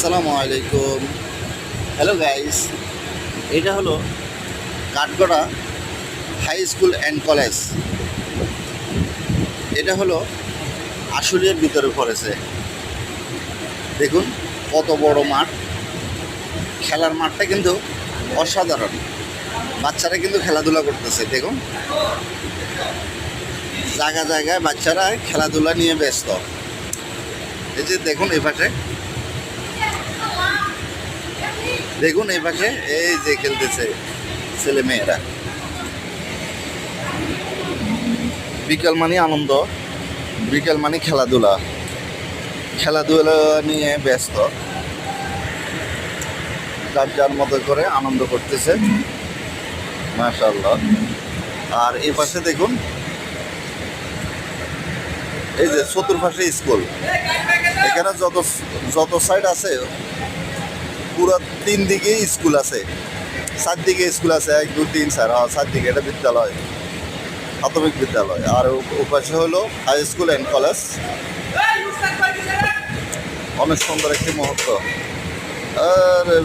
আসসালামু আলাইকুম। Hello guys এটা হলো Kathgora high school and college এটা হলো আশুলিয়ার ভিতরে পড়েছে। দেখুন, কত বড় মাঠ। খেলার মাঠটা কিন্তু অসাধারণ। বাচ্চারা কিন্তু খেলাধুলা করতেছে, দেখুন। জায়গা জায়গায় বাচ্চারা খেলাধুলা নিয়ে ব্যস্ত। এই যে দেখুন এই পাশে দেখুন এই পাশে, এই যে খেলতেছে ছেলে মেয়েরা। বিকেল মানে আনন্দ, বিকেল মানে খেলাধুলা। খেলাধুলা নিয়ে ব্যস্ত। যার যার মতো করে আনন্দ করতেছে মাশাল্লাহ আর এই পাশে দেখুন, এই যে চতুর্পাশে স্কুল। এখানে যত যত সাইড আছে পুরো তিন দিকে স্কুল আছে। চারদিকে স্কুল আছে এক দু তিন চার হ্যাঁ চারদিকে এটা বিদ্যালয়। প্রাথমিক বিদ্যালয়। আর উপাশে হল হলো হাই স্কুল অ্যান্ড কলেজ অনেক সুন্দর একটি মুহূর্ত। আর